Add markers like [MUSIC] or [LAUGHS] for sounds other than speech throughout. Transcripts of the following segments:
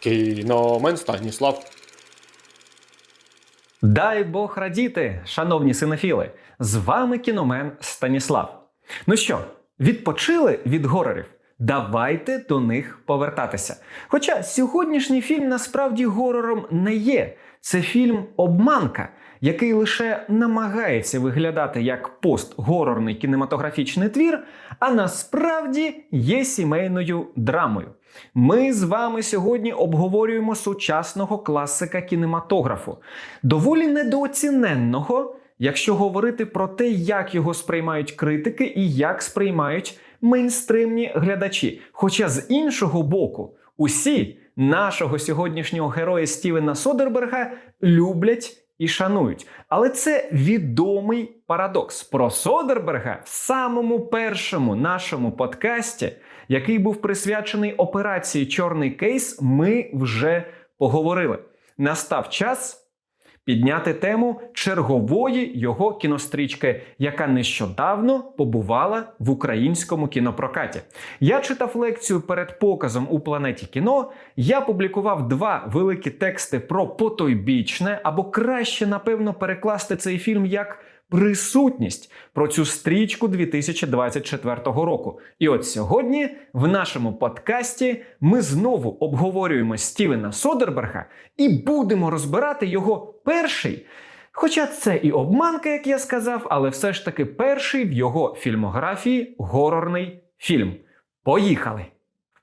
Кіномен Станіслав. Дай Бог радіти, шановні синофіли! З вами кіномен Станіслав. Ну що, відпочили від горорів? Давайте до них повертатися. Хоча сьогоднішній фільм насправді горором не є. Це фільм Обманка, який лише намагається виглядати як постгорорний кінематографічний твір, а насправді є сімейною драмою. Ми з вами сьогодні обговорюємо сучасного класика кінематографу, доволі недооціненного, якщо говорити про те, як його сприймають критики і як сприймають мейнстримні глядачі. Хоча з іншого боку, усі нашого сьогоднішнього героя Стівена Содерберга люблять і шанують. Але це відомий парадокс. Про Содерберга в самому першому нашому подкасті, який був присвячений операції Чорний кейс, ми вже поговорили. Настав час підняти тему чергової його кінострічки, яка нещодавно побувала в українському кінопрокаті. Я читав лекцію перед показом у планеті кіно. Я публікував два великі тексти про потойбічне, або краще, напевно, перекласти цей фільм як. Присутність про цю стрічку 2024 року. І от сьогодні в нашому подкасті ми знову обговорюємо Стівена Содерберга і будемо розбирати його перший. Хоча це і обманка, як я сказав, але все ж таки перший в його фільмографії горорний фільм. Поїхали!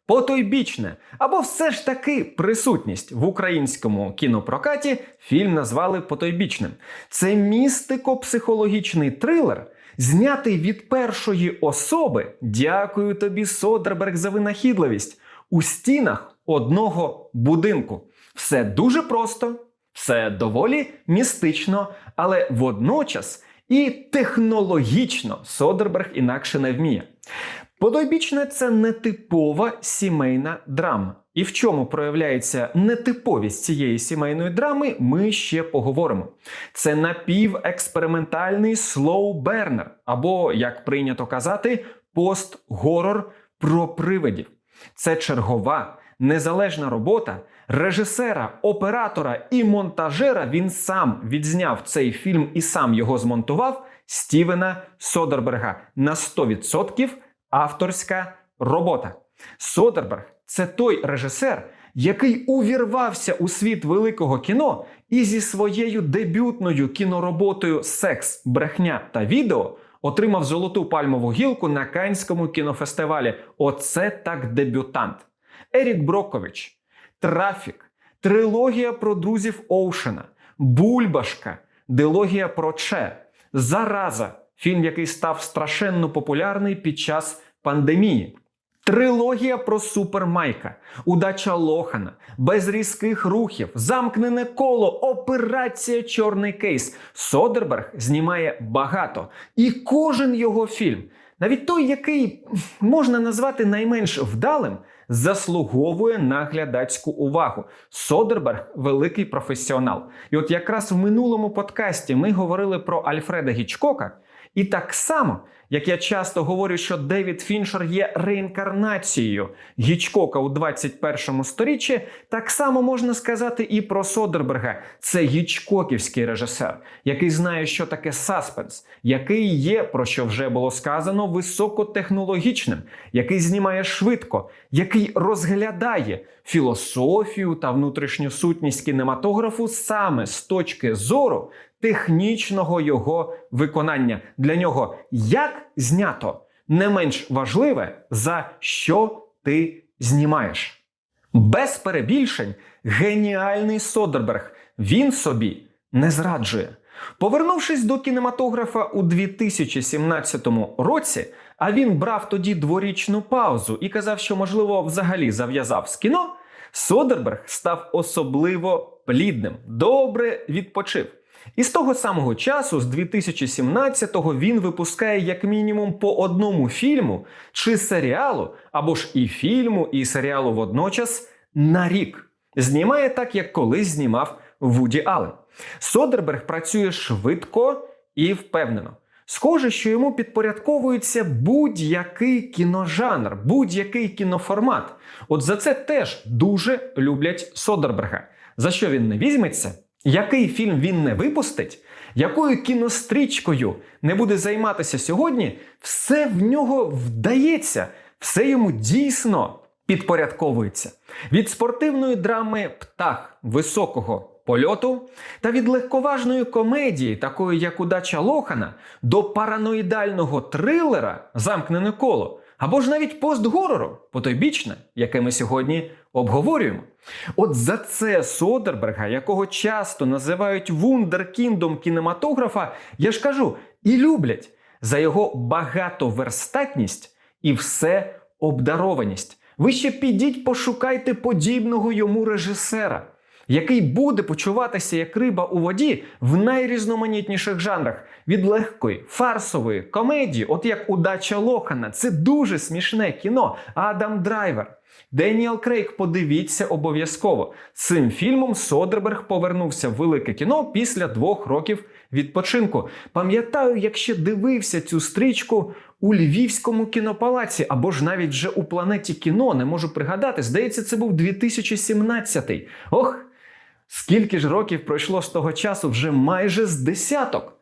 Потойбічне або все ж таки присутність в українському кінопрокаті фільм назвали потойбічним. Це містико-психологічний трилер, знятий від першої особи. Дякую тобі, Содерберг, за винахідливість у стінах одного будинку. Все дуже просто, все доволі містично, але водночас і технологічно Содерберг інакше не вміє. Подойбічне це нетипова сімейна драма. І в чому проявляється нетиповість цієї сімейної драми, ми ще поговоримо. Це напівекспериментальний слоу-бернер, або, як прийнято казати, пост-горор про привидів. Це чергова незалежна робота режисера, оператора і монтажера. Він сам відзняв цей фільм і сам його змонтував Стівена Содерберга на 100% авторська робота. Содерберг це той режисер, який увірвався у світ великого кіно і зі своєю дебютною кінороботою Секс, брехня та відео отримав золоту пальмову гілку на Канському кінофестивалі. Оце так дебютант. Ерік Брокович, Трафік, трилогія про друзів Оушена, Бульбашка, дилогія про Че, Зараза, фільм, який став страшенно популярний під час пандемії. Трилогія про Супермайка, Удача Лохана, без різких рухів, замкнене коло, операція Чорний кейс. Содерберг знімає багато. І кожен його фільм, навіть той, який можна назвати найменш вдалим, заслуговує на глядацьку увагу. Содерберг великий професіонал. І от якраз в минулому подкасті ми говорили про Альфреда Гічкока. І так само, як я часто говорю, що Девід Фіншер є реінкарнацією Гічкока у 21 сторіччі, так само можна сказати і про Содерберга. Це гічкоківський режисер, який знає, що таке саспенс, який є, про що вже було сказано, високотехнологічним, який знімає швидко, який розглядає філософію та внутрішню сутність кінематографу саме з точки зору технічного його виконання. Для нього як знято не менш важливе, за що ти знімаєш. Без перебільшень геніальний Содерберг. Він собі не зраджує. Повернувшись до кінематографа у 2017 році, а він брав тоді дворічну паузу і казав, що, можливо, взагалі зав'язав з кіно, Содерберг став особливо плідним, добре відпочив. І з того самого часу, з 2017-го, він випускає як мінімум по одному фільму чи серіалу, або ж і фільму, і серіалу водночас на рік. Знімає так, як колись знімав Вуді Аллен. Содерберг працює швидко і впевнено. Схоже, що йому підпорядковується будь-який кіножанр, будь-який кіноформат. От за це теж дуже люблять Содерберга. За що він не візьметься? Який фільм він не випустить? Якою кінострічкою не буде займатися сьогодні? Все в нього вдається, все йому дійсно підпорядковується. Від спортивної драми Птах високого польоту та від легковажної комедії, такої як удача Лохана, до параноїдального трилера Замкнене коло. Або ж навіть постгорору, потойбічне, яке ми сьогодні обговорюємо. От за це Содерберга, якого часто називають вундеркіндом кінематографа, я ж кажу, і люблять за його багатоверстатність і все обдарованість. Ви ще підіть пошукайте подібного йому режисера, який буде почуватися як риба у воді в найрізноманітніших жанрах від легкої, фарсової комедії, от як удача Лохана. Це дуже смішне кіно. Адам Драйвер. Деніел Крейг, подивіться обов'язково. Цим фільмом Содерберг повернувся в велике кіно після двох років відпочинку. Пам'ятаю, як ще дивився цю стрічку у Львівському кінопалаці, або ж навіть вже у планеті кіно, не можу пригадати. Здається, це був 2017. Ох, скільки ж років пройшло з того часу, вже майже з десяток.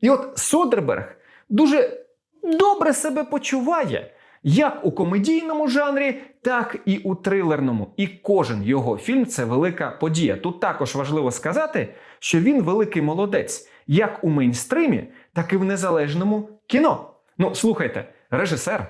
І от Содерберг дуже добре себе почуває. Як у комедійному жанрі, так і у трилерному. І кожен його фільм це велика подія. Тут також важливо сказати, що він великий молодець як у мейнстримі, так і в незалежному кіно. Ну, слухайте, режисер,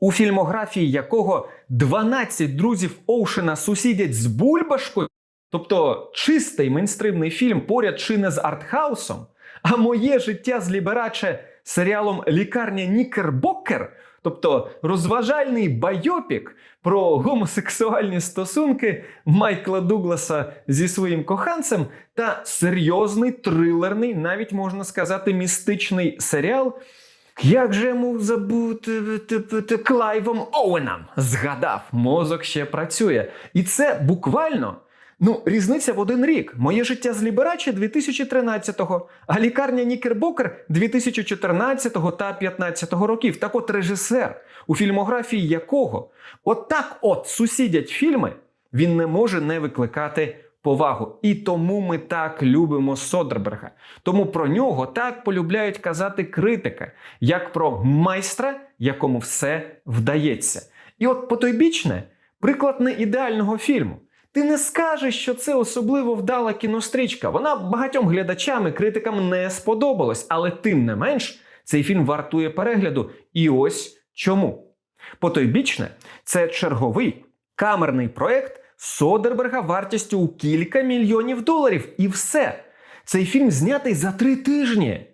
у фільмографії якого 12 друзів Оушена сусідять з Бульбашкою, тобто чистий мейнстримний фільм поряд чи не з артхаусом, а моє життя з Лібераче серіалом Лікарня Нікербокер. Тобто розважальний байопік про гомосексуальні стосунки Майкла Дугласа зі своїм коханцем та серйозний трилерний, навіть можна сказати, містичний серіал. Як же йому забути Клайвом Оуеном? Згадав, мозок ще працює. І це буквально Ну, різниця в один рік. Моє життя з Ліберачі 2013-го, а лікарня Нікербокер 2014-го та 15-го років. Так от режисер, у фільмографії якого от от сусідять фільми, він не може не викликати повагу. І тому ми так любимо Содерберга. Тому про нього так полюбляють казати критики, як про майстра, якому все вдається. І от потойбічне приклад не ідеального фільму. Ти не скажеш, що це особливо вдала кінострічка. Вона багатьом глядачам і критикам не сподобалась, але тим не менш цей фільм вартує перегляду. І ось чому. Потойбічне це черговий камерний проект Содерберга вартістю у кілька мільйонів доларів. І все. Цей фільм знятий за три тижні.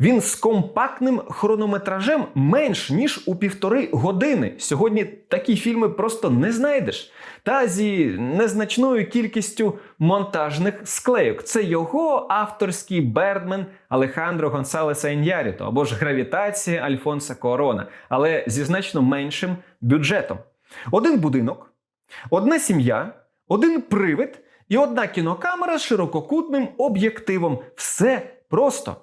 Він з компактним хронометражем менш ніж у півтори години. Сьогодні такі фільми просто не знайдеш. Та зі незначною кількістю монтажних склейок. Це його авторський Бердмен Алехандро Гонсалеса Ін'яріто або ж гравітація Альфонса Корона, але зі значно меншим бюджетом. Один будинок, одна сім'я, один привид і одна кінокамера з ширококутним об'єктивом. Все просто.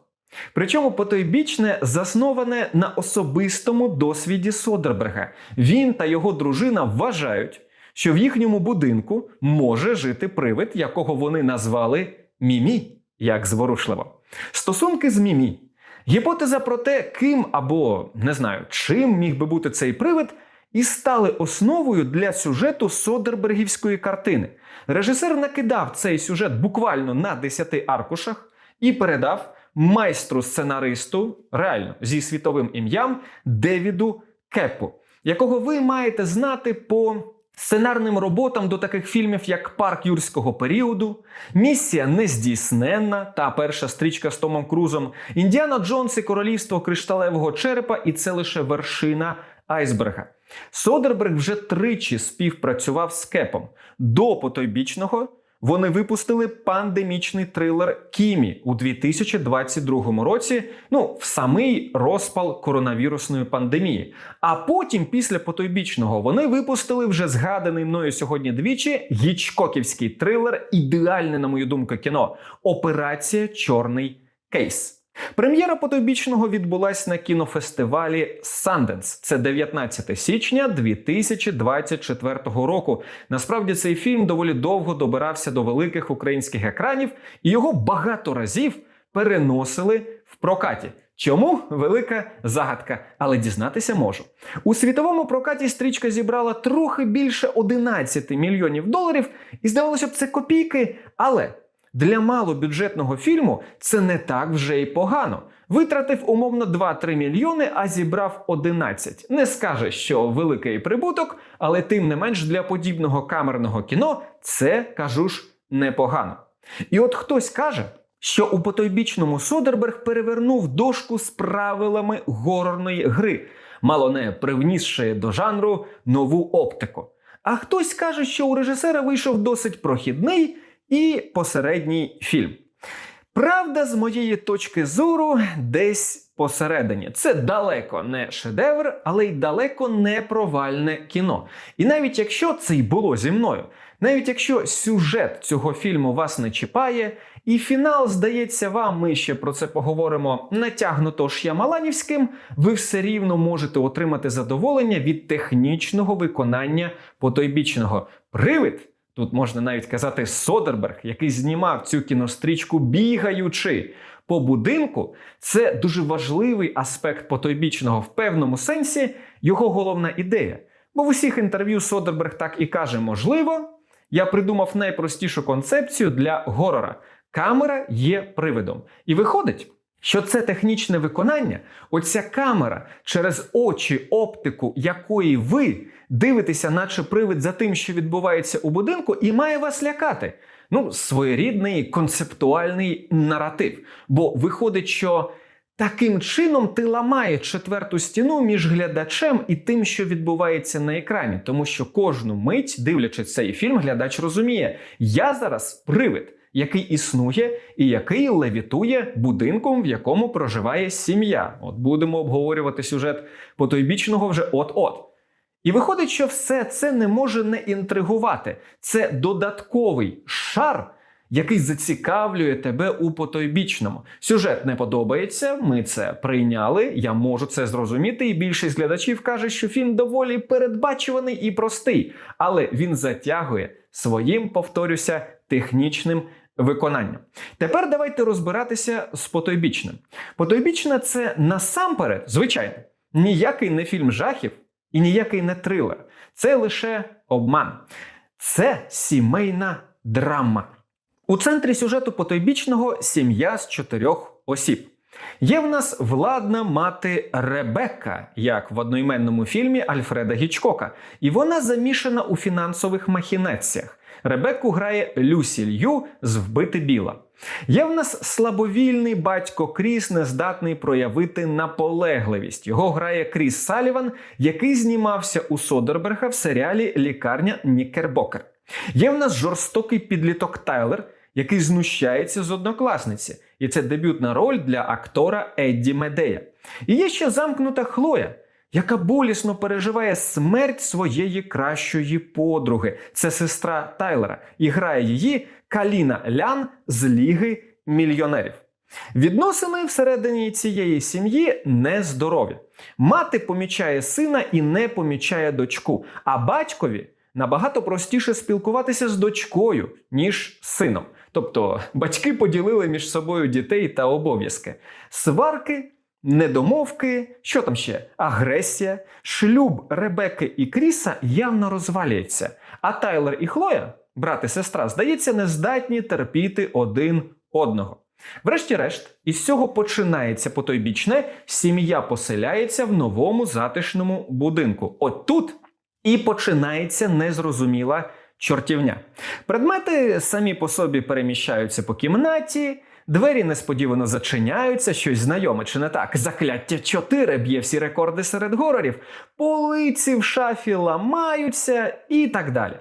Причому потойбічне засноване на особистому досвіді Содерберга. Він та його дружина вважають, що в їхньому будинку може жити привид, якого вони назвали Мімі, як зворушливо. Стосунки з Мімі. Гіпотеза про те, ким або не знаю, чим міг би бути цей привид, і стали основою для сюжету Содербергівської картини. Режисер накидав цей сюжет буквально на 10 аркушах і передав майстру-сценаристу, реально зі світовим ім'ям Девіду Кепу, якого ви маєте знати по сценарним роботам до таких фільмів, як Парк юрського періоду, Місія нездійсненна та перша стрічка з Томом Крузом, Індіана Джонс і Королівство кришталевого черепа, і це лише вершина айсберга. Содерберг вже тричі співпрацював з Кепом. До потойбічного вони випустили пандемічний трилер Кімі у 2022 році. Ну, в самий розпал коронавірусної пандемії. А потім, після потойбічного, вони випустили вже згаданий мною сьогодні двічі гічкоківський трилер, ідеальне, на мою думку, кіно Операція Чорний кейс. Прем'єра потойбічного відбулась на кінофестивалі Sundance. Це 19 січня 2024 року. Насправді цей фільм доволі довго добирався до великих українських екранів, і його багато разів переносили в прокаті. Чому велика загадка, але дізнатися можу. У світовому прокаті стрічка зібрала трохи більше 11 мільйонів доларів, і здавалося б, це копійки, але для малобюджетного фільму це не так вже й погано. Витратив умовно 2-3 мільйони, а зібрав 11. Не скаже, що великий прибуток, але тим не менш для подібного камерного кіно це кажу ж непогано. І от хтось каже, що у потойбічному Содерберг перевернув дошку з правилами горорної гри, мало не привнісши до жанру нову оптику. А хтось каже, що у режисера вийшов досить прохідний і посередній фільм. Правда, з моєї точки зору, десь посередині. Це далеко не шедевр, але й далеко не провальне кіно. І навіть якщо це й було зі мною, навіть якщо сюжет цього фільму вас не чіпає, і фінал здається вам, ми ще про це поговоримо натягнуто ш'ямаланівським, ви все рівно можете отримати задоволення від технічного виконання потойбічного. Привид. Тут можна навіть казати Содерберг, який знімав цю кінострічку бігаючи по будинку. Це дуже важливий аспект потойбічного в певному сенсі, його головна ідея. Бо в усіх інтерв'ю Содерберг так і каже: можливо, я придумав найпростішу концепцію для горора. Камера є привидом. І виходить, що це технічне виконання, оця камера через очі, оптику, якої ви дивитеся, наче привид за тим, що відбувається у будинку, і має вас лякати. Ну, своєрідний концептуальний наратив. Бо виходить, що таким чином ти ламаєш четверту стіну між глядачем і тим, що відбувається на екрані. Тому що кожну мить, дивлячись цей фільм, глядач розуміє, я зараз привид який існує і який левітує будинком, в якому проживає сім'я. От будемо обговорювати сюжет потойбічного вже от-от. І виходить, що все це не може не інтригувати. Це додатковий шар, який зацікавлює тебе у потойбічному. Сюжет не подобається, ми це прийняли, я можу це зрозуміти, і більшість глядачів каже, що фільм доволі передбачуваний і простий, але він затягує своїм, повторюся, технічним виконанням. Тепер давайте розбиратися з потойбічним. Потойбічне це насамперед, звичайно, ніякий не фільм жахів і ніякий не трилер. Це лише обман. Це сімейна драма. У центрі сюжету потойбічного сім'я з чотирьох осіб. Є в нас владна мати Ребекка, як в одноіменному фільмі Альфреда Гічкока, і вона замішана у фінансових махінеціях. Ребекку грає Люсі Лью з вбити біла. Є в нас слабовільний батько Кріс, нездатний проявити наполегливість. Його грає Кріс Саліван, який знімався у Содерберга в серіалі Лікарня Нікербокер. Є в нас жорстокий підліток Тайлер, який знущається з однокласниці, і це дебютна роль для актора Едді Медея. І є ще замкнута Хлоя, яка болісно переживає смерть своєї кращої подруги. Це сестра Тайлера, і грає її Каліна Лян з Ліги мільйонерів. Відносини всередині цієї сім'ї нездорові. Мати помічає сина і не помічає дочку, а батькові набагато простіше спілкуватися з дочкою, ніж з сином. Тобто батьки поділили між собою дітей та обов'язки. Сварки, недомовки, що там ще? Агресія, шлюб Ребекки і Кріса явно розвалюється. А Тайлер і Хлоя, брат і сестра, здається, не здатні терпіти один одного. Врешті-решт, із цього починається потойбічне, сім'я поселяється в новому затишному будинку. От тут і починається незрозуміла чортівня. Предмети самі по собі переміщаються по кімнаті, двері несподівано зачиняються, щось знайоме чи не так. Закляття 4 б'є всі рекорди серед горорів, полиці в шафі ламаються і так далі.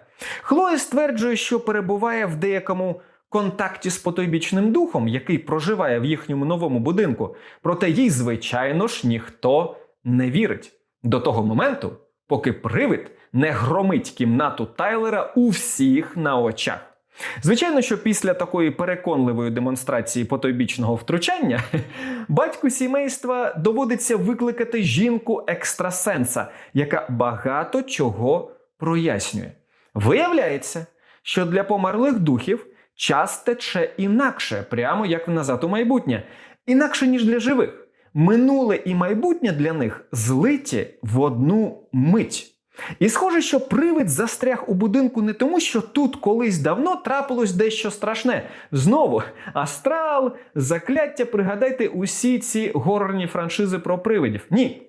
Хлоя стверджує, що перебуває в деякому контакті з потойбічним духом, який проживає в їхньому новому будинку, проте їй, звичайно ж, ніхто не вірить до того моменту, поки привид не громить кімнату Тайлера у всіх на очах. Звичайно, що після такої переконливої демонстрації потойбічного втручання [LAUGHS] батьку сімейства доводиться викликати жінку екстрасенса, яка багато чого прояснює. Виявляється, що для померлих духів час тече інакше, прямо як назад у майбутнє, інакше ніж для живих. Минуле і майбутнє для них злиті в одну мить. І схоже, що привид застряг у будинку не тому, що тут колись давно трапилось дещо страшне. Знову астрал, закляття, пригадайте усі ці горорні франшизи про привидів. Ні.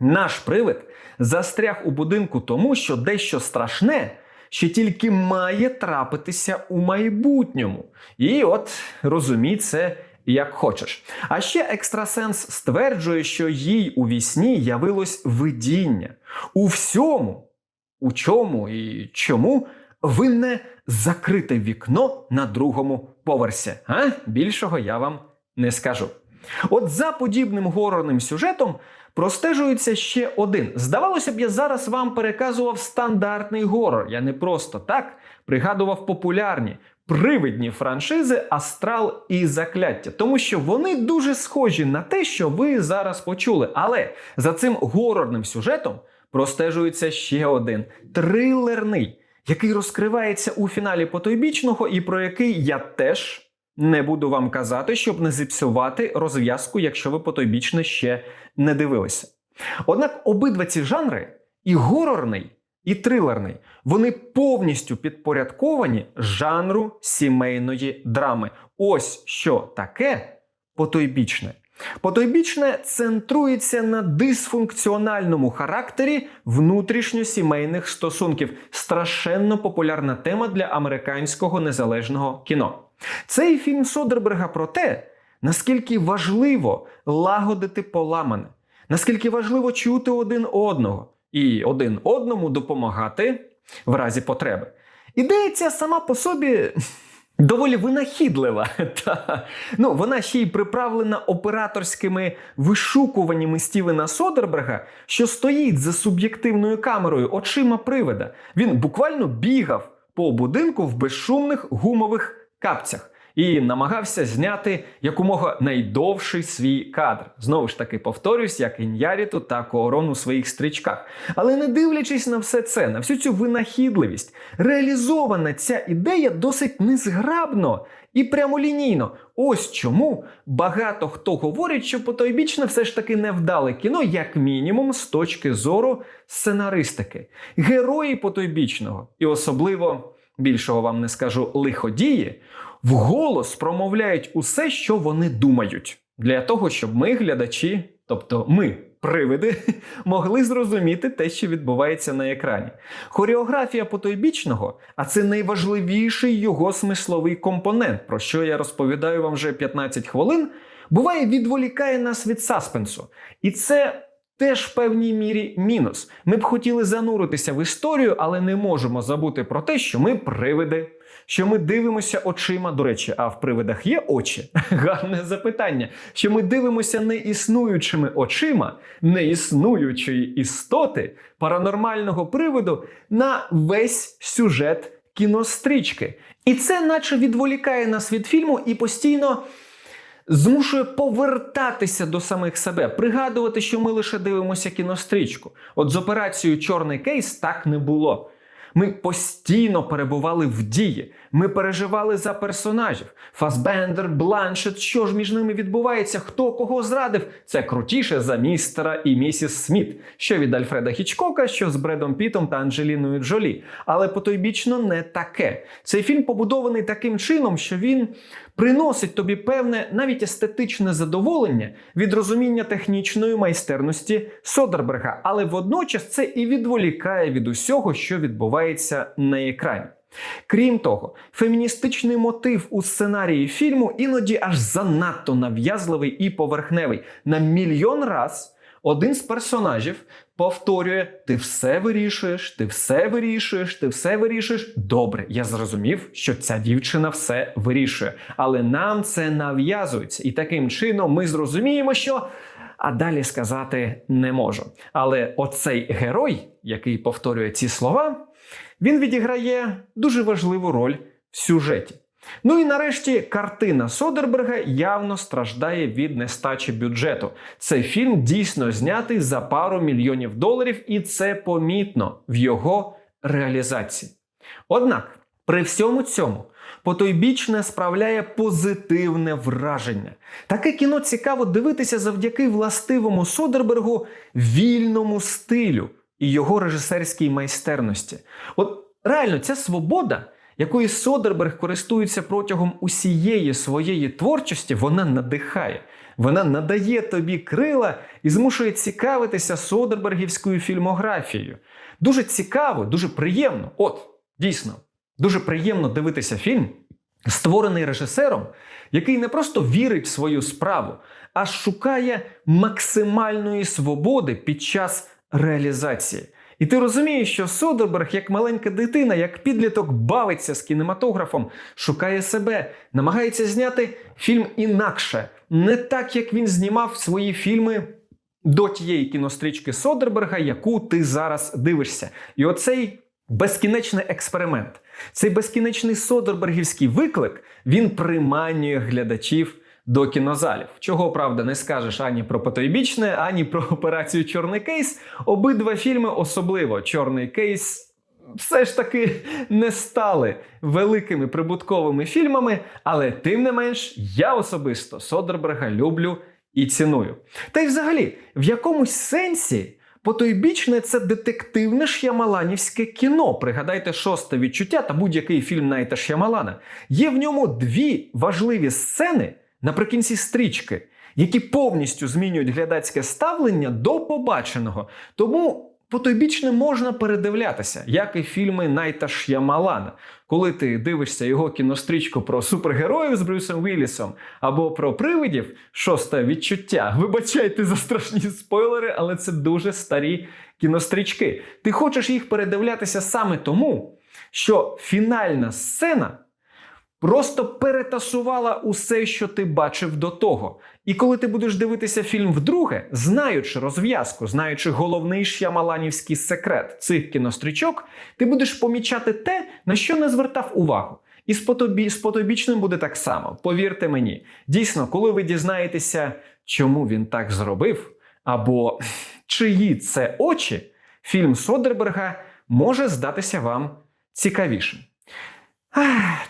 Наш привид застряг у будинку тому, що дещо страшне ще тільки має трапитися у майбутньому. І от розумій це як хочеш. А ще екстрасенс стверджує, що їй у вісні явилось видіння. У всьому, у чому і чому винне закрите вікно на другому поверсі. А? Більшого я вам не скажу. От за подібним горорним сюжетом простежується ще один. Здавалося б, я зараз вам переказував стандартний горор. Я не просто так пригадував популярні привидні франшизи Астрал і Закляття, тому що вони дуже схожі на те, що ви зараз почули. Але за цим горорним сюжетом простежується ще один трилерний, який розкривається у фіналі потойбічного, і про який я теж не буду вам казати, щоб не зіпсувати розв'язку, якщо ви потойбічне ще не дивилися. Однак обидва ці жанри, і горорний, і трилерний, вони повністю підпорядковані жанру сімейної драми. Ось що таке потойбічне. Потойбічне центрується на дисфункціональному характері внутрішньосімейних стосунків. Страшенно популярна тема для американського незалежного кіно. Цей фільм Содерберга про те, наскільки важливо лагодити поламане, наскільки важливо чути один одного і один одному допомагати в разі потреби. Ідея ця сама по собі [LAUGHS] доволі винахідлива. [LAUGHS] Та, ну, вона ще й приправлена операторськими вишукуваннями Стівена Содерберга, що стоїть за суб'єктивною камерою очима привида. Він буквально бігав по будинку в безшумних гумових капцях. І намагався зняти якомога найдовший свій кадр. Знову ж таки, повторюсь, як Ін'яріту та Коорон у своїх стрічках. Але не дивлячись на все це, на всю цю винахідливість, реалізована ця ідея досить незграбно і прямолінійно. Ось чому багато хто говорить, що потойбічне все ж таки невдале кіно, як мінімум, з точки зору сценаристики. Герої потойбічного, і особливо більшого вам не скажу лиходії вголос промовляють усе, що вони думають, для того, щоб ми, глядачі, тобто ми, привиди, [LAUGHS] могли зрозуміти те, що відбувається на екрані. Хореографія потойбічного, а це найважливіший його смисловий компонент, про що я розповідаю вам вже 15 хвилин, буває відволікає нас від саспенсу. І це. Теж в певній мірі мінус. Ми б хотіли зануритися в історію, але не можемо забути про те, що ми привиди, що ми дивимося очима. До речі, а в привидах є очі? [LAUGHS] Гарне запитання. Що ми дивимося не існуючими очима неіснуючої істоти паранормального привиду на весь сюжет кінострічки. І це, наче відволікає нас від фільму і постійно. Змушує повертатися до самих себе, пригадувати, що ми лише дивимося кінострічку. От з операцією Чорний кейс так не було. Ми постійно перебували в дії. Ми переживали за персонажів. Фасбендер, Бланшет, що ж між ними відбувається, хто кого зрадив. Це крутіше за містера і місіс Сміт, що від Альфреда Хічкока, що з Бредом Пітом та Анджеліною Джолі. Але потойбічно не таке. Цей фільм побудований таким чином, що він приносить тобі певне навіть естетичне задоволення від розуміння технічної майстерності Содерберга, але водночас це і відволікає від усього, що відбувається на екрані. Крім того, феміністичний мотив у сценарії фільму іноді аж занадто нав'язливий і поверхневий. На мільйон раз один з персонажів повторює: ти все вирішуєш, ти все вирішуєш, ти все вирішуєш. Добре, я зрозумів, що ця дівчина все вирішує, але нам це нав'язується, і таким чином ми зрозуміємо, що. А далі сказати не можу. Але оцей герой, який повторює ці слова, він відіграє дуже важливу роль в сюжеті. Ну і нарешті картина Содерберга явно страждає від нестачі бюджету. Цей фільм дійсно знятий за пару мільйонів доларів, і це помітно в його реалізації. Однак, при всьому цьому, потойбічне справляє позитивне враження. Таке кіно цікаво дивитися завдяки властивому Содербергу вільному стилю і його режисерській майстерності. От реально, ця свобода, якою Содерберг користується протягом усієї своєї творчості, вона надихає. Вона надає тобі крила і змушує цікавитися Содербергівською фільмографією. Дуже цікаво, дуже приємно. От, дійсно, дуже приємно дивитися фільм, створений режисером, який не просто вірить в свою справу, а шукає максимальної свободи під час реалізації. І ти розумієш, що Содерберг, як маленька дитина, як підліток, бавиться з кінематографом, шукає себе, намагається зняти фільм інакше, не так, як він знімав свої фільми до тієї кінострічки Содерберга, яку ти зараз дивишся. І оцей безкінечний експеримент, цей безкінечний Содербергівський виклик, він приманює глядачів до кінозалів. Чого правда не скажеш ані про потойбічне, ані про [LAUGHS] операцію Чорний кейс. Обидва фільми, особливо Чорний кейс. Все ж таки [LAUGHS] не стали великими прибутковими фільмами, але тим не менш я особисто Содерберга люблю і ціную. Та й взагалі, в якомусь сенсі потойбічне це детективне ш'ямаланівське кіно. Пригадайте шосте відчуття та будь-який фільм Найта Ш'ямалана. Є в ньому дві важливі сцени наприкінці стрічки, які повністю змінюють глядацьке ставлення до побаченого. Тому потойбічне можна передивлятися, як і фільми Найта Ш'ямалана. Коли ти дивишся його кінострічку про супергероїв з Брюсом Віллісом або про привидів, шосте відчуття. Вибачайте за страшні спойлери, але це дуже старі кінострічки. Ти хочеш їх передивлятися саме тому, що фінальна сцена просто перетасувала усе, що ти бачив до того. І коли ти будеш дивитися фільм вдруге, знаючи розв'язку, знаючи головний ш'ямаланівський секрет цих кінострічок, ти будеш помічати те, на що не звертав увагу. І з, потобі, з потобічним буде так само. Повірте мені, дійсно, коли ви дізнаєтеся, чому він так зробив, або чиї це очі, фільм Содерберга може здатися вам цікавішим.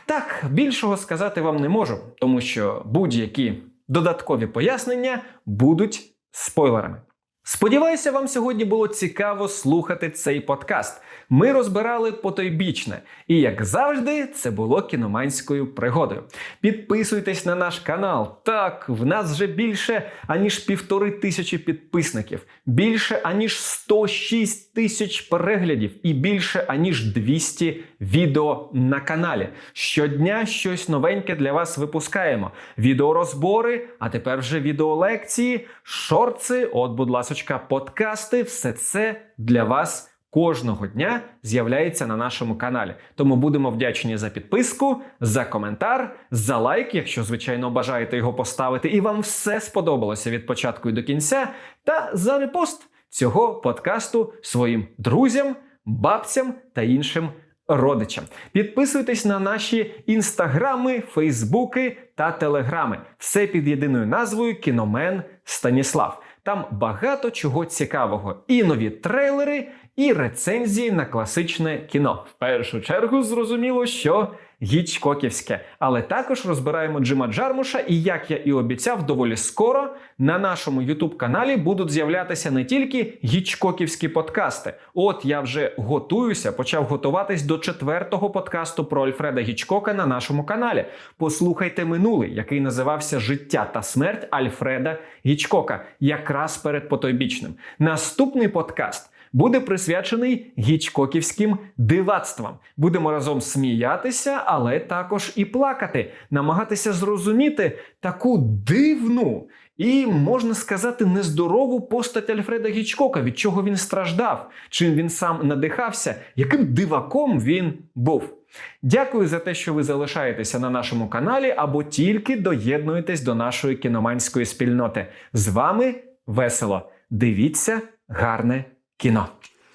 Так, більшого сказати вам не можу, тому що будь-які додаткові пояснення будуть спойлерами. Сподіваюся, вам сьогодні було цікаво слухати цей подкаст. Ми розбирали потойбічне, і як завжди, це було кіноманською пригодою. Підписуйтесь на наш канал. Так, в нас вже більше аніж півтори тисячі підписників, більше аніж 106 тисяч переглядів і більше аніж 200 відео на каналі. Щодня щось новеньке для вас випускаємо. Відеорозбори, а тепер вже відеолекції, шорти, от, будь ласочка, подкасти. Все це для вас кожного дня з'являється на нашому каналі. Тому будемо вдячні за підписку, за коментар, за лайк, якщо, звичайно, бажаєте його поставити, і вам все сподобалося від початку і до кінця, та за репост цього подкасту своїм друзям, бабцям та іншим. Родичам підписуйтесь на наші інстаграми, фейсбуки та телеграми. Все під єдиною назвою Кіномен Станіслав. Там багато чого цікавого. І нові трейлери, і рецензії на класичне кіно. В першу чергу зрозуміло, що гічкоківське. Але також розбираємо Джима Джармуша, і як я і обіцяв, доволі скоро на нашому youtube каналі будуть з'являтися не тільки гічкоківські подкасти. От я вже готуюся, почав готуватись до четвертого подкасту про Альфреда Гічкока на нашому каналі. Послухайте минулий, який називався Життя та смерть Альфреда Гічкока, якраз перед потойбічним. Наступний подкаст буде присвячений гічкоківським дивацтвам. Будемо разом сміятися, але також і плакати, намагатися зрозуміти таку дивну і, можна сказати, нездорову постать Альфреда Гічкока, від чого він страждав, чим він сам надихався, яким диваком він був. Дякую за те, що ви залишаєтеся на нашому каналі або тільки доєднуєтесь до нашої кіноманської спільноти. З вами весело. Дивіться гарне кіно.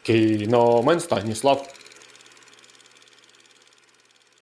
Кіномен Станіслав.